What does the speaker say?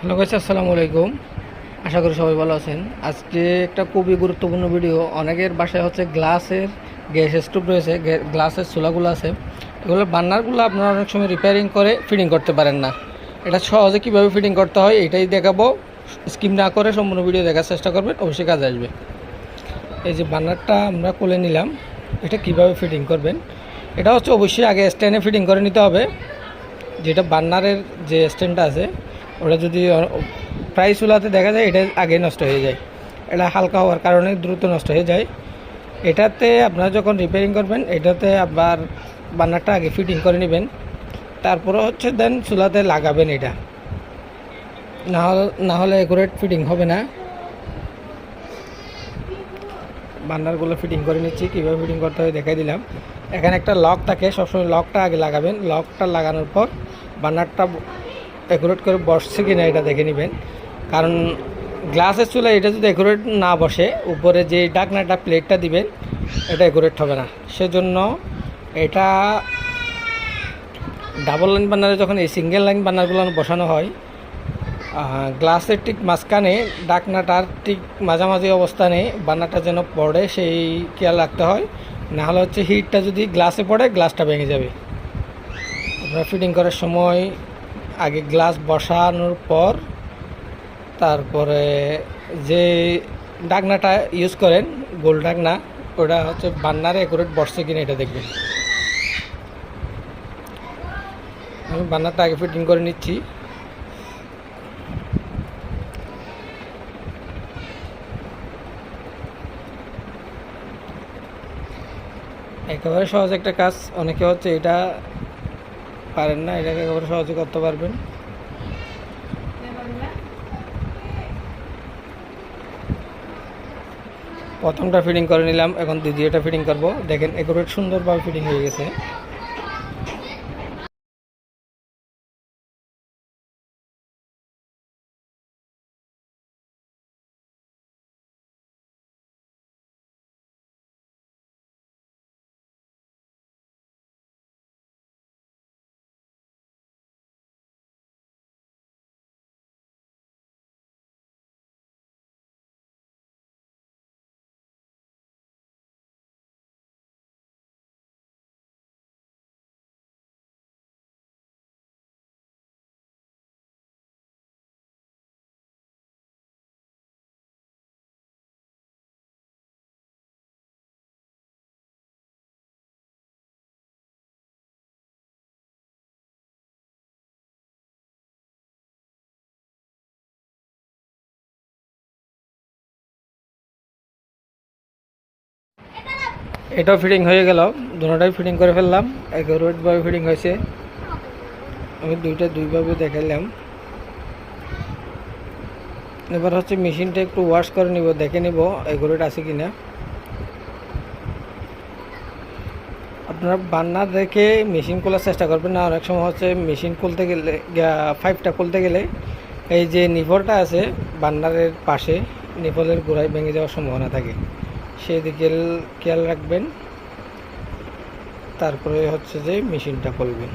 Hello guys, আসসালামু আলাইকুম। আশা করি সবাই ভালো আছেন। আজকে একটা খুবই গুরুত্বপূর্ণ ভিডিও। অনেকের বাসায় হচ্ছে গ্লাসের গ্যাস স্টোভ রয়েছে গ্লাসের চুলাগুলো আছে। এগুলো বার্নারগুলো আপনারা অনেক সময় রিপেয়ারিং করে ফিটিং করতে পারেন না। এটা সহজে কীভাবে ফিটিং করতে হয় এটাই দেখাবো। স্কিম না করে সম্পূর্ণ ভিডিও দেখার চেষ্টা করবেন, অবশ্যই কাজে আসবে। এই যে বার্নারটা আমরা খুলে নিলাম, এটা কীভাবে ফিটিং করবেন? এটা হচ্ছে অবশ্যই আগে স্ট্যান্ডে ফিটিং করে নিতে হবে। যেটা বার্নারের যে স্ট্যান্ডটা আছে ওটা যদি প্রায় চুলাতে দেখা যায় এটা আগে নষ্ট হয়ে যায়। এটা হালকা হওয়ার কারণে দ্রুত নষ্ট হয়ে যায়। এটাতে আপনারা যখন রিপেয়ারিং করবেন, এটাতে আবার বার্নারটা আগে ফিটিং করে নেবেন। তারপরে হচ্ছে দেন চুলাতে লাগাবেন এটা। না না হলে একুরেট ফিটিং হবে না। বার্নারগুলো ফিটিং করে নিচ্ছি, কীভাবে ফিটিং করতে হয় দেখাই দিলাম। এখানে একটা লক থাকে, সবসময় লকটা আগে লাগাবেন। লকটা লাগানোর পর বার্নারটা একুরেট করে বসছে কি না এটা দেখে নেবেন। কারণ গ্লাসের চুলা এটা যদি একুরেট না বসে, উপরে যে ডাকনাটা প্লেটটা দিবেন, এটা একুরেট হবে না। সেজন্য এটা ডাবল লাইন বার্নারে যখন এই সিঙ্গেল লাইন বার্নারগুলো বসানো হয় গ্লাসের ঠিক মাঝখানে ডাকনাটার ঠিক মাঝামাঝি অবস্থানে বান্নাটা যেন পড়ে, সেই খেয়াল রাখতে হয়। নাহলে হচ্ছে হিটটা যদি গ্লাসে পড়ে, গ্লাসটা ভেঙে যাবে। আপনারা ফিটিং করার সময় আগে গ্লাস বসানোর পর তারপরে যে ডাকনাটা ইউজ করেন, গোল ডাকনা, ওটা হচ্ছে বান্নারে একুরেট বসছে কিনা এটা দেখবেন। আমি বান্নারটা আগে ফিটিং করে নিচ্ছি। একেবারে সহজ একটা কাজ, অনেকে হচ্ছে এটা পারেন না, এটাকে একেবারে সহজে করতে পারবেন। প্রথমটা ফিটিং করে নিলাম, এখন দ্বিতীয়টা ফিটিং করব। দেখেন এগুলো সুন্দরভাবে ফিটিং হয়ে গেছে। এটাও ফিটিং হয়ে গেল। দুটোটাই ফিটিং করে ফেললাম। এগারোভাবে ফিটিং হয়েছে। আমি দুইটা দুইভাবে দেখাইলাম। এবার হচ্ছে মেশিনটা একটু ওয়াশ করে নিব, দেখে নিব এগুলোটা আছে কি না আপনারা বান্নার দেখে মেশিন খোলার চেষ্টা করবেন না। অনেক সময় হচ্ছে মেশিন খুলতে গেলে পাইপটা খুলতে গেলে এই যে নিভলটা আছে, বান্নারের পাশে নিভলের গোড়ায় ভেঙে যাওয়ার সম্ভাবনা থাকে। সেদিকে খেয়াল রাখবেন। তারপরে হচ্ছে যে মেশিনটা খুলবেন।